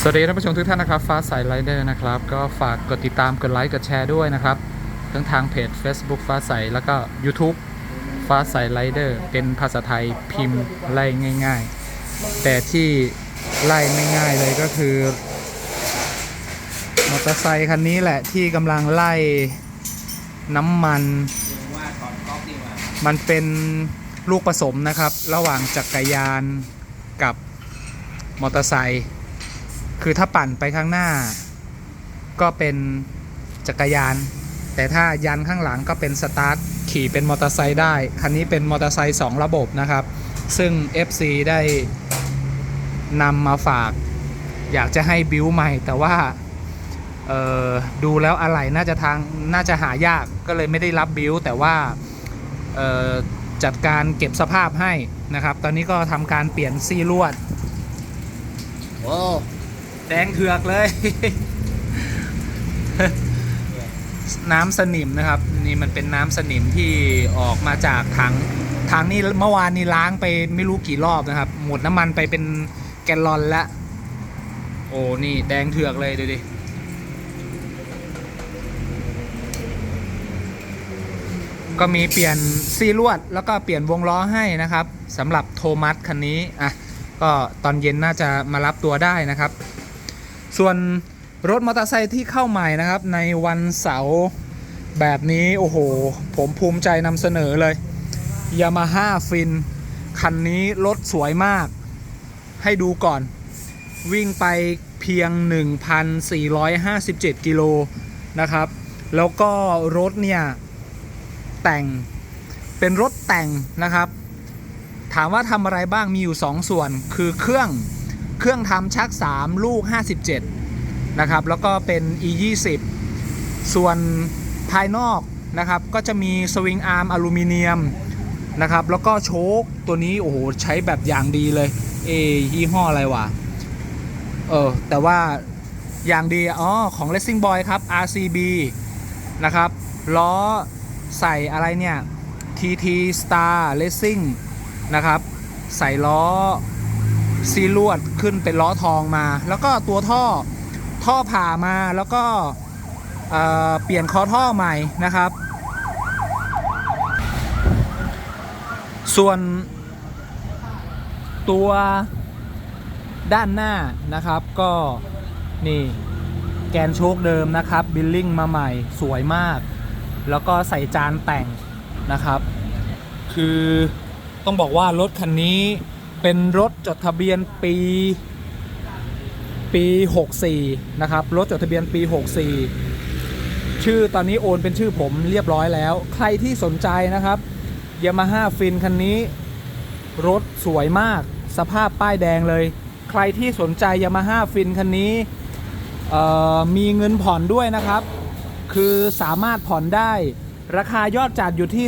สวัสดีท่านผู้ชมทุกท่านนะครับฟ้าใสไลเดอร์นะครับ ก็ฝากกดติดตามกดไลค์กดแชร์ด้วยนะครับ ทั้งทางเพจ Facebook ฟ้าใสแล้วก็ YouTube ฟ้าใสไลเดอร์เป็นภาษาไทยพิมพ์ไล่ง่าย ๆ แต่ที่ไล่ไม่ง่ายเลยก็คือมอเตอร์ไซคันนี้แหละที่กำลังไล่น้ำมัน มันเป็นลูกผสมนะครับ ระหว่างจักรยานกับมอเตอร์ไซค์ คือถ้าปั่นไปข้างหน้า ก็เป็นจักรยาน แต่ถ้ายันข้างหลังก็เป็นสตาร์ทขี่เป็นมอเตอร์ไซค์ได้ คันนี้เป็นมอเตอร์ไซค์2ระบบนะครับ ซึ่ง FC ได้นำมาฝาก อยากจะให้บิวใหม่แต่ว่าดูแล้วอะไรน่าจะทางน่าจะหายากก็เลยไม่ได้รับบิวแต่ว่าจัดการเก็บสภาพให้นะครับ ตอนนี้ก็ทำการเปลี่ยนซี่ลวดโอ้ ดงเถือกเลย น้ำสนิมนะครับ นี่มันเป็นน้ำสนิมที่ออกมาจากถังถังนี่เมื่อวานนี้ล้างไปไม่รู้กี่รอบนะครับ หมดน้ำมันไปเป็นแกลลอนละ โอ้นี่แดงเถือกเลยดูดิก็มีเปลี่ยนซีลวด แล้วก็เปลี่ยนวงล้อให้นะครับสำหรับโทมัสคันนี้อะก็ตอนเย็นน่าจะมารับตัวได้นะครับ ส่วนรถมอเตอร์ไซค์ที่เข้าใหม่นะครับ ในวันเสาร์แบบนี้โอ้โห ผมภูมิใจนำเสนอเลย Yamaha Fin คันนี้รถสวยมาก ให้ดูก่อน วิ่งไปเพียง 1,457 กิโลนะครับ แล้วก็รถเนี่ย แต่งเป็นรถแต่งนะครับ ถามว่าทำอะไรบ้างมีอยู่ 2ส่วนคือเครื่อง เครื่องทำชัก 3 ลูก 57 นะครับ แล้วก็เป็น e 2 0ส่วนภายนอกนะครับ ก็จะมีสวิงอาร์มอลูมิเนียมนะครับ แล้วก็โชคตัวนี้ โอ้โห ใช้แบบอย่างดีเลย เอยี่ห้ออะไรวะ เออ แต่ว่าอย่างดี อ๋อ ของ Racing Boy ครับ RCB นะครับ ล้อใส่อะไรเนี่ย TT Star Racing นะครับ ใส่ล้อ ซีลวดขึ้นเป็นล้อทองมา แล้วก็ตัวท่อท่อผ่ามาแล้วก็เเปลี่ยนคอท่อใหม่นะครับ ส่วนตัวด้านหน้านะครับก็นี่แกนโชคเดิมนะครับบิลลิ่งมาใหม่สวยมาก แล้วก็ใส่จานแต่งนะครับ คือต้องบอกว่ารถคันนี้ เป็นรถจดทะเบียนปีปี 64 นะครับ รถจดทะเบียนปี 64 ชื่อตอนนี้โอนเป็นชื่อผมเรียบร้อยแล้ว ใครที่สนใจนะครับ Yamaha Fin คันนี้ รถสวยมาก สภาพป้ายแดงเลย ใครที่สนใจ Yamaha Fin คันนี้มีเงินผ่อนด้วยนะครับ คือสามารถผ่อนได้ ราคายอดจัดอยู่ที่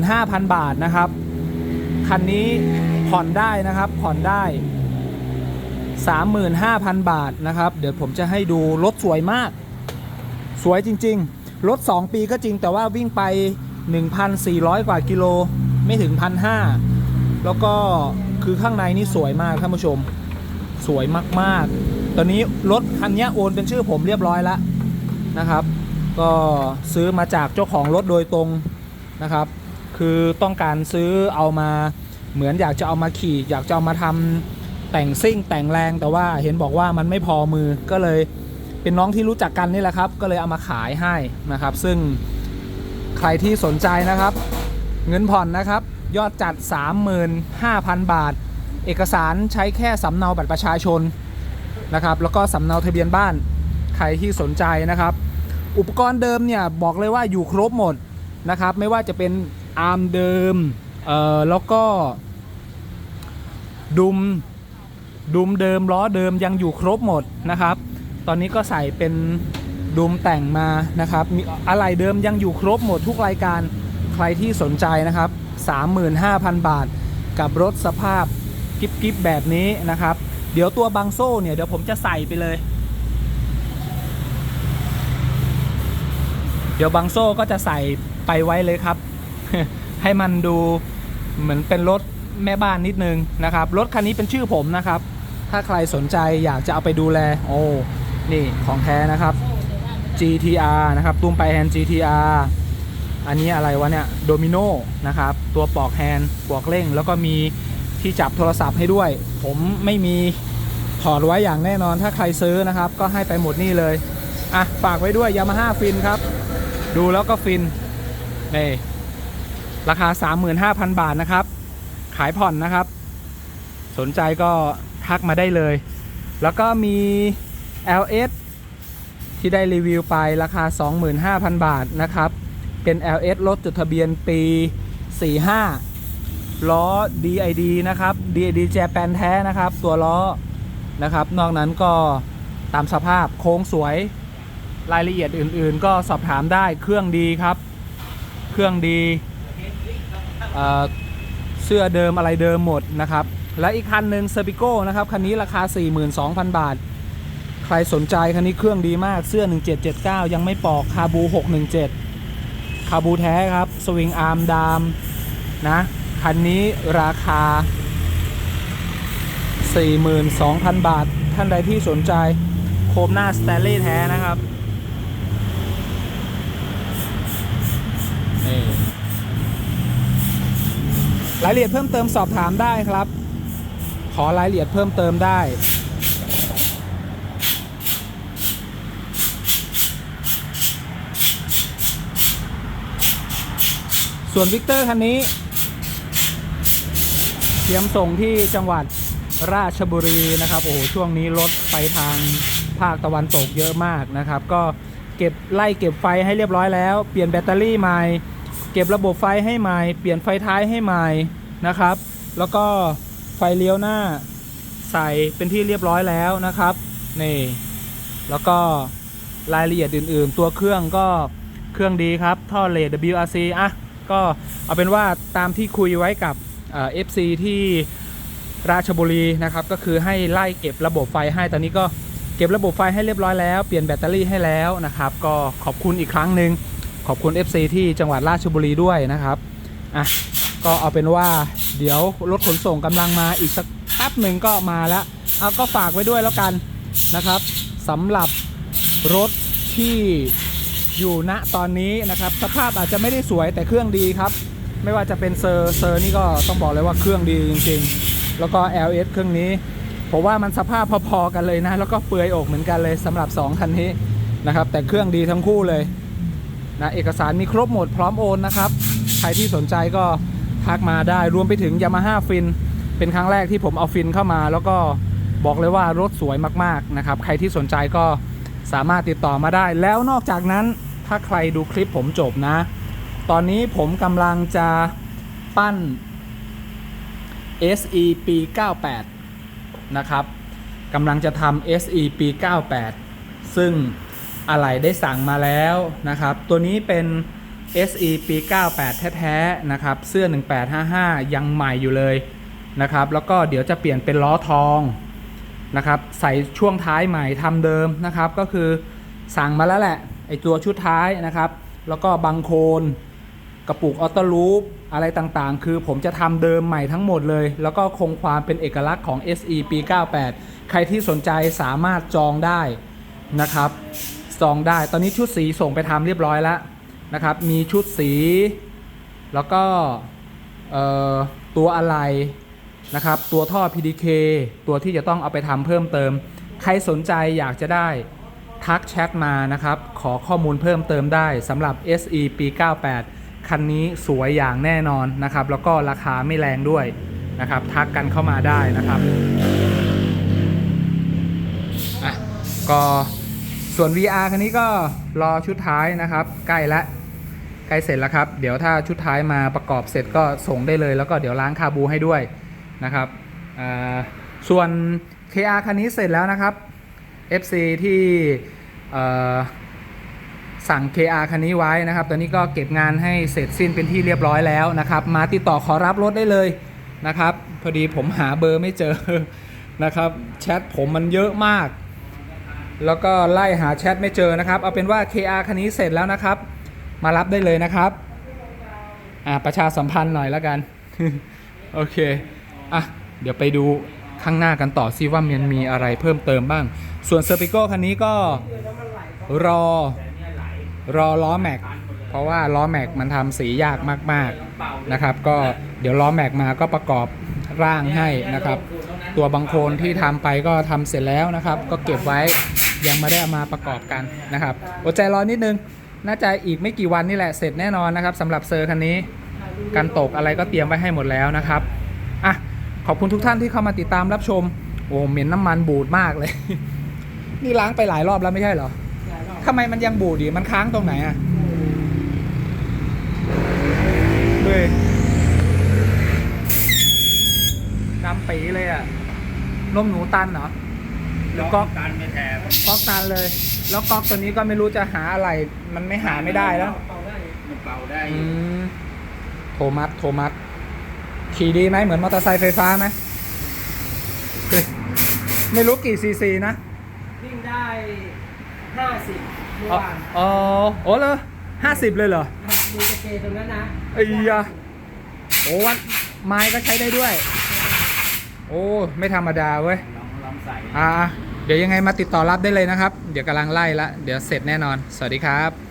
35,000 บาทนะครับ คันนี้ ผ่อนได้นะครับ ผ่อนได้ 35,000 บาทนะครับ เดี๋ยวผมจะให้ดูรถสวยมาก สวยจริง ๆ รถ 2 ปีก็จริงแต่ว่าวิ่งไป 1,400 กว่ากิโลไม่ถึง 1,500 แล้วก็คือข้างในนี่สวยมากท่านผู้ชม สวยมากๆ ตอนนี้รถคันนี้โอนเป็นชื่อผมเรียบร้อยแล้วนะครับ ก็ซื้อมาจากเจ้าของรถโดยตรงนะครับ คือต้องการซื้อเอามา เหมือนอยากจะเอามาขี่ อยากจะเอามาทำแต่งซิ่งแต่งแรงแต่ว่าเห็นบอกว่ามันไม่พอมือก็เลยเป็นน้องที่รู้จักกันนี่แหละครับ ก็เลยเอามาขายให้นะครับ ซึ่งใครที่สนใจนะครับ เงินผ่อนนะครับ ยอดจัด 35,000 บาท เอกสารใช้แค่สำเนาบัตรประชาชนนะครับ แล้วก็สำเนาทะเบียนบ้าน ใครที่สนใจนะครับ อุปกรณ์เดิมเนี่ยบอกเลยว่าอยู่ครบหมดนะครับ ไม่ว่าจะเป็นอาร์มเดิมเอ่อแล้วก็ ดุมดุมเดิมล้อเดิมยังอยู่ครบหมดนะครับ ตอนนี้ก็ใส่เป็นดุมแต่งมานะครับ มีอะไรเดิมยังอยู่ครบหมดทุกรายการใครที่สนใจนะครับ 35,000 บาท กับรถสภาพกิบกิบแบบนี้นะครับ เดี๋ยวตัวบังโซ่เนี่ยเดี๋ยวผมจะใส่ไปเลย เดี๋ยวบางโซ่ก็จะใส่ไปไว้เลยครับ ให้มันดูเหมือนเป็นรถ แม่บ้านนิดนึงนะครับรถคันนี้เป็นชื่อผมนะครับ ถ้าใครสนใจอยากจะเอาไปดูแลโอ้นี่ของแท้นะครับ GTR นะครับตุ้มไปแฮนด์ GTR อันนี้อะไรวะเนี่ยโดมิโนนะครับ ตัวปอกแฮนด์ปอกเร่ง แล้วก็มีที่จับโทรศัพท์ให้ด้วย ผมไม่มีถอดไว้อย่างแน่นอนถ้าใครซื้อนะครับ ก็ให้ไปหมดนี่เลย อะ ฝากไว้ด้วย Yamaha ฟินครับ ดูแล้วก็ฟินนี่ราคา 35,000 บาทนะครับ ขายผ่อนนะครับ สนใจก็ทักมาได้เลย แล้วก็มี LS ที่ได้รีวิวไปราคา 25,000 บาทนะครับ เป็น LS รถจดทะเบียนปี 45 ล้อ DID นะครับ DID แจแปนแท้นะครับ ตัวล้อนะครับ นอกนั้นก็ตามสภาพโค้งสวยรายละเอียดอื่นๆ ก็สอบถามได้เครื่องดีครับ เครื่องดี เสื้อเดิมอะไรเดิมหมดนะครับ และอีกคันหนึ่งเซอร์ปิโก้นะครับคันนี้ราคา 42,000 บาท ใครสนใจคันนี้เครื่องดีมากเสื้อ 1779 ยังไม่ปอกคาบู 617 คาบูแท้ครับสวิงอาร์มดามนะคันนี้ราคา 42,000 บาท ท่านใดที่สนใจโคมหน้าสแตนเลย์แท้นะครับ รายละเอียดเพิ่มเติมสอบถามได้ครับ ขอรายละเอียดเพิ่มเติมได้ ส่วนวิกเตอร์คันนี้เตรียมส่งที่จังหวัดราชบุรีนะครับ โอ้โห ช่วงนี้รถไปทางภาคตะวันตกเยอะมากนะครับ ก็เก็บไล่เก็บไฟให้เรียบร้อยแล้ว เปลี่ยนแบตเตอรี่ใหม่ เก็บระบบไฟให้ใหม่ เปลี่ยนไฟท้ายให้ใหม่นะครับ แล้วก็ไฟเลี้ยวหน้าใส่เป็นที่เรียบร้อยแล้วนะครับนี่แล้วก็รายละเอียดอื่น ๆ ตัวเครื่องก็เครื่องดีครับ ท่อเลด WRC อะก็เอาเป็นว่าตามที่คุยไว้กับเอ่อฟซีที่ราชบุรีนะครับ ก็คือให้ไล่เก็บระบบไฟให้ตอนนี้ก็เก็บระบบไฟให้เรียบร้อยแล้ว เปลี่ยนแบตเตอรี่ให้แล้วนะครับ ก็ขอบคุณอีกครั้งหนึ่ง ขอบคุณ FC ที่จังหวัดราชบุรีด้วยนะครับอะก็เอาเป็นว่าเดี๋ยวรถขนส่งกำลังมาอีกสักแป๊บหนึ่งก็มาแล้วเอาก็ฝากไว้ด้วยแล้วกันนะครับสำหรับรถที่อยู่ณตอนนี้นะครับ สภาพอาจจะไม่ได้สวยแต่เครื่องดีครับ ไม่ว่าจะเป็นเซอร์เซอร์นี่ก็ต้องบอกเลยว่าเครื่องดีจริงๆ แล้วก็ LS เครื่องนี้ผมว่ามันสภาพพอๆกันเลยนะ แล้วก็เปลือยอกเหมือนกันเลยสำหรับ 2 คันนี้นะครับ แต่เครื่องดีทั้งคู่เลย นะเอกสารมีครบหมดพร้อมโอนนะครับ ใครที่สนใจก็ทักมาได้รวมไปถึง Yamaha ฟินเป็นครั้งแรกที่ผมเอาฟินเข้ามา แล้วก็บอกเลยว่ารถสวยมากๆนะครับ ใครที่สนใจก็สามารถติดต่อมาได้ แล้วนอกจากนั้นถ้าใครดูคลิปผมจบนะ ตอนนี้ผมกำลังจะปั้น SE ปี 98 นะครับกำลังจะทำ SE ปี 98 ซึ่ง อะไหล่ได้สั่งมาแล้วนะครับ ตัวนี้เป็น SE ปี 98 แท้ๆนะครับ เสื้อ 1855 ยังใหม่อยู่เลยนะครับ แล้วก็เดี๋ยวจะเปลี่ยนเป็นล้อทองนะครับ ใส่ช่วงท้ายใหม่ทำเดิมนะครับ ก็คือสั่งมาแล้วแหละไอตัวชุดท้ายนะครับ แล้วก็บังโคนกระปุกออโต้ลูปอะไรต่างๆ คือผมจะทำเดิมใหม่ทั้งหมดเลย แล้วก็คงความเป็นเอกลักษณ์ของ SE ปี 98 ใครที่สนใจสามารถจองได้นะครับ จองได้ ตอนนี้ชุดสีส่งไปทำเรียบร้อยแล้วนะครับ มีชุดสี แล้วก็ตัวอะไรนะครับ ตัวท่อ PDK ตัวที่จะต้องเอาไปทำเพิ่มเติม ใครสนใจอยากจะได้ทักแชทมานะครับ ขอข้อมูลเพิ่มเติมได้สำหรับ SE ปี 98 คันนี้สวยอย่างแน่นอนนะครับ แล้วก็ราคาไม่แรงด้วยนะครับ ทักกันเข้ามาได้นะครับ อะ ก็ ส่วน VR คันนี้ก็รอชุดท้ายนะครับ ใกล้ละใกล้เสร็จแล้วครับ เดี๋ยวถ้าชุดท้ายมาประกอบเสร็จก็ส่งได้เลย แล้วก็เดี๋ยวล้างคาบูให้ด้วยนะครับส่วน KR คันนี้เสร็จแล้วนะครับ FC ที่สั่ง KR คันนี้ไว้นะครับ ตอนนี้ก็เก็บงานให้เสร็จสิ้นเป็นที่เรียบร้อยแล้วนะครับ มาติดต่อขอรับรถได้เลยนะครับ พอดีผมหาเบอร์ไม่เจอนะครับ แชทผมมันเยอะมาก แล้วก็ไล่หาแชทไม่เจอนะครับ เอาเป็นว่า KR คันนี้เสร็จแล้วนะครับ มารับได้เลยนะครับ อ่าประชาสัมพันธ์หน่อยแล้วกัน โอเค อะ เดี๋ยวไปดูข้างหน้ากันต่อซิว่ามันมีอะไรเพิ่มเติมบ้าง ส่วนเซอร์ปิโก้คันนี้ก็รอรอล้อแม็ก เพราะว่าล้อแม็กมันทำสียากมากๆนะครับ ก็เดี๋ยวล้อแม็กมาก็ประกอบร่างให้นะครับ ตัวบางโคลนที่ทำไปก็ทำเสร็จแล้วนะครับ ก็เก็บไว้ ยังไม่ได้อมาประกอบกันนะครับอดใจรอนิดนึง น่าจะอีกไม่กี่วันนี่แหละเสร็จแน่นอนนะครับสำหรับเซอร์คันนี้กันตกอะไรก็เตรียมไว้ให้หมดแล้วนะครับอะขอบคุณทุกท่านที่เข้ามาติดตามรับชมโอ้เหม็นน้ำมันบูดมากเลย นี่ล้างไปหลายรอบแล้วไม่ใช่เหรอทำไมมันยังบูดอยู่มันค้างตรงไหนอะเฮ้ยดำปีเลยอะนมหนูตันเหรอ หรือก๊อกการไม่แทนก๊อกตันเลย แล้วก๊อกตัวนี้ก็ไม่รู้จะหาอะไร มันไม่หาไม่ได้แล้วมันเป่าได้อืมโทมัสโทมัสขี่ดีไหมเหมือนมอเตอร์ไซค์ไฟฟ้าไหมเฮ้ยไม่รู้กี่ซีซีนะวิ่งได้ห้าสิบเมื่ออ๋อวานอ๋อโอ้เลยห้าสิบเลยเหรอดูสเกตตรงนั้นนะไอ้ยะโอ้วัดไม้ก็ใช้ได้ด้วย โอ้ ไม่ธรรมดาเว้ยลองลองใส่อ่า เดี๋ยวยังไงมาติดต่อรับได้เลยนะครับ เดี๋ยวกำลังไล่ละ เดี๋ยวเสร็จแน่นอน สวัสดีครับ